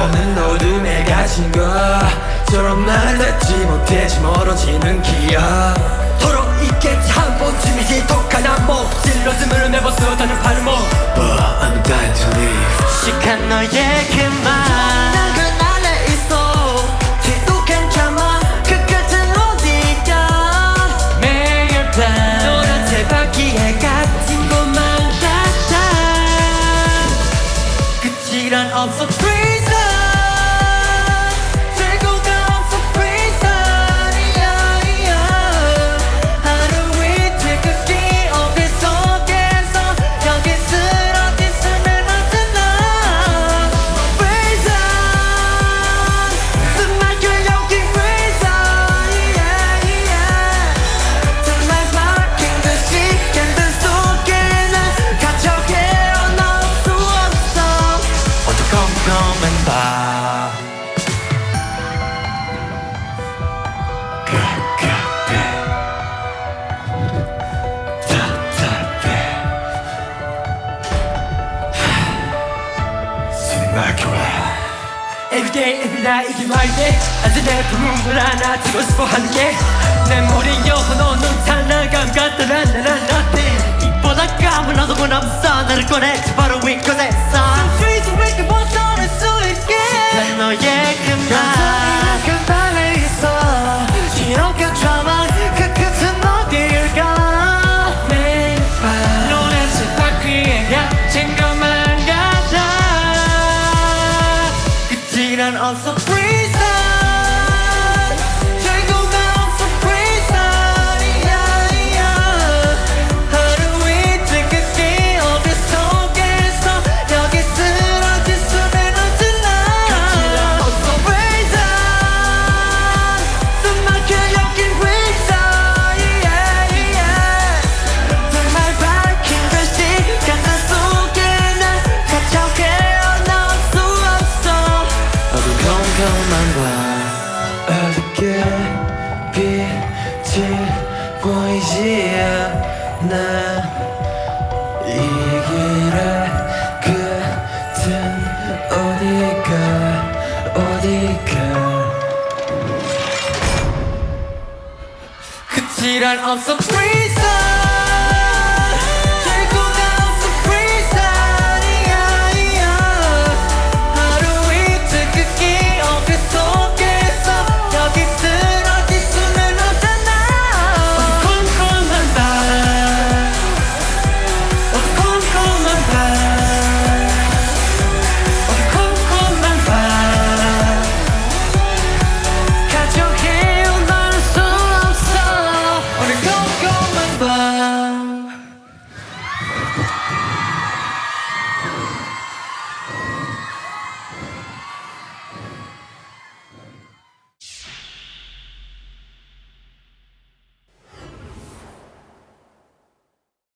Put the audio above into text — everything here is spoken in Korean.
보는 어둠에 갇힌 것처럼 날 닿지 못해지 멀어지는 기억. 서로 있겠지 한 번쯤이 지 독한 안목 찔러주면 매번 쏟아는 발목. But I'm dying to leave 시간 너의 그말 난그 안 숨이 막혀와 Everyday every night 이게 말돼 아직 내 부름을 하나 주고 싶어 하는 게내 머리 영혼없는 찬란감 같더란 나란 nothing 이보다 까만 어둠은 없어 나를 꺼내지 바로 이곳에서. 숨쉬지 왜이렇게 벗어날 수 있게 시간 너의 그말 끝이란 않아 이 길의 끝은 어디가 어디가? 없어